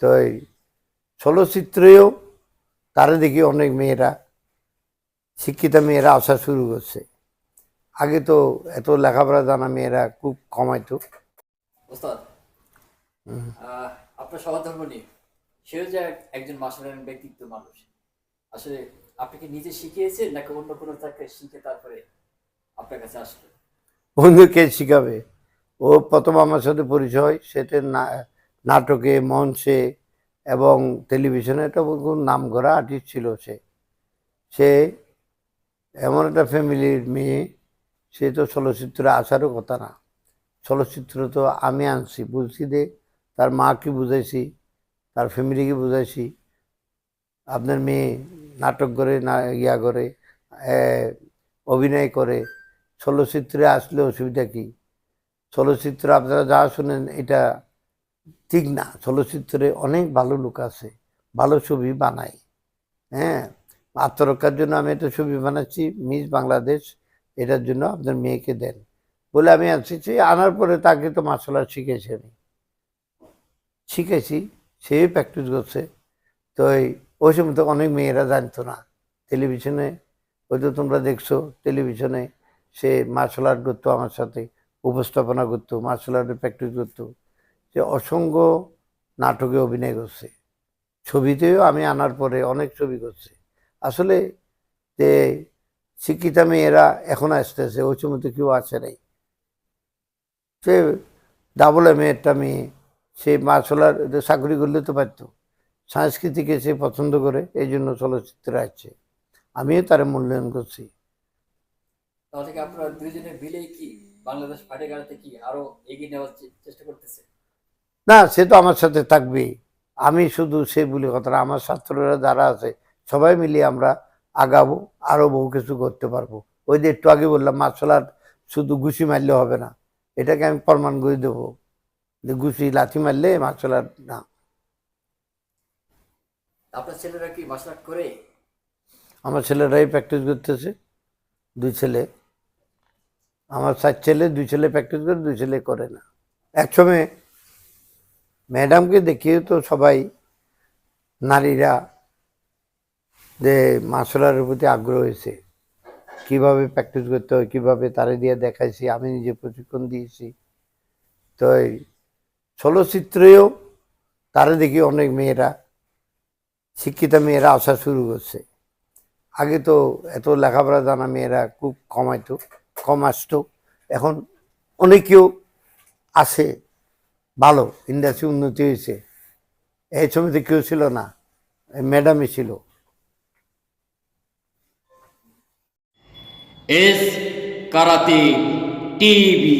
তো এই চলচ্চিত্রেও তারা দেখি অনেক মেয়েরা শিক্ষিতা মেয়েরা আসা শুরু করছে। আগে তো এত লেখাপড়া জানা মেয়েরা খুব কমাইতো। আপনার সহধর্ম নিয়ে সেও যে এক- একজন মাসালের ব্যক্তিত্ব মানুষ। আসলে আপনি কি নিজে শিখিয়েছেন নাকি অন্য কোনো তাকে শিখে তারপরে আপনার কাছে আসলো বন্ধুকে শিখাবে? ও প্রথম আমার সাথে পরিচয় সেটা না- নাটকে, মঞ্চে এবং টেলিভিশনে একটা নাম করা আর্টিস্ট ছিল সে। সে এমন একটা ফ্যামিলির মেয়ে, সে তো চলচ্চিত্রে আসারও কথা না। চলচ্চিত্র তো আমি আনছি বুঝছি দে, তার মাকে বুঝাইছি, তার ফ্যামিলিকে বুঝাইছি। আপনার মেয়ে নাটক করে, না, ইয়া করে অভিনয় করে, চলচ্চিত্রে আসলে অসুবিধা কী? চলচ্চিত্র আপনারা যা শুনেন, এটা ঠিক না। চলচ্চিত্রে অনেক ভালো লোক আছে, ভালো ছবি বানায়। হ্যাঁ আত্মরক্ষার জন্য আমি একটা ছবি বানাচ্ছি, মিস বাংলাদেশ, এটার জন্য আপনার মেয়েকে দেন বলে আমি আসছি আনার পরে তাকে তো মার্শাল আর্ট শিখেছি আমি। শিখেছি, সে প্র্যাকটিস করছে। তো ওই সময় তো অনেক মেয়েরা জানতো না। টেলিভিশনে হয়তো তোমরা দেখছ, টেলিভিশনে সে মার্শাল আর্ট করতো, আমার সাথে উপস্থাপনা করতো মার্শাল আর্টের প্র্যাকটিস করতো। সে অসংখ্য নাটকে অভিনয় করছে। ছবিতেও আমি আনার পরে অনেক ছবি করছে। আসলে যে শিক্ষিতা মেয়েরা এখন আসতেছে, ওই সময় তো কেউ আসে নাই। সে ডাবল এম একটা মেয়ে, সে মার্শাল আর্ট চাকরি করলে তো পারতো। সংস্কৃতিকে সে পছন্দ করে, এই জন্য চলচ্চিত্রে আসছে আমিও তার মূল্যায়ন করছি। তাহলে আপনারা দুইজনে মিলেই কি বাংলাদেশ পাটে গাড়াতে কি আরও এগিয়ে নেওয়ার চেষ্টা করতেছে না সে তো আমার সাথে থাকবে আমি শুধু সে বলে কথা না আমার ছাত্ররা যারা আছে সবাই মিলিয়ে আমরা আগাবো আরও বহু কিছু করতে পারব। ওই যে একটু আগে বললাম মার্শাল আর্ট শুধু ঘুষি মারলে হবে না। এটাকে আমি প্রমাণ করে দেবো যে ঘুষি লাথি মারলে মার্শাল আর্ট না। আপনার ছেলেরা কি মার্শাল আর্ট করে? আমার ছেলেরাই প্র্যাকটিস করতেছে দুই ছেলে। আমার চার ছেলে দুই ছেলে প্র্যাকটিস করে দুই ছেলে করে না। একসময় ম্যাডামকে দেখিয়ে তো সবাই নারীরা যে মার্শাল প্রতি আগ্রহ হয়েছে। কীভাবে প্র্যাকটিস করতে হয়, কীভাবে তারে দিয়ে দেখাইছি, আমি নিজে প্রশিক্ষণ দিয়েছি। তো এই চলচ্চিত্রেও তারা দেখি অনেক মেয়েরা, শিক্ষিতা মেয়েরা আসা শুরু করছে। আগে তো এত লেখাপড়া জানা মেয়েরা খুব কমাইতো, কম আসতো। এখন অনেকেও আসে। ভালো ইন্ডাস্ট্রি উন্নতি হয়েছে। এই ছবিতে কেউ ছিল না ম্যাডামই ছিল। S karate TV.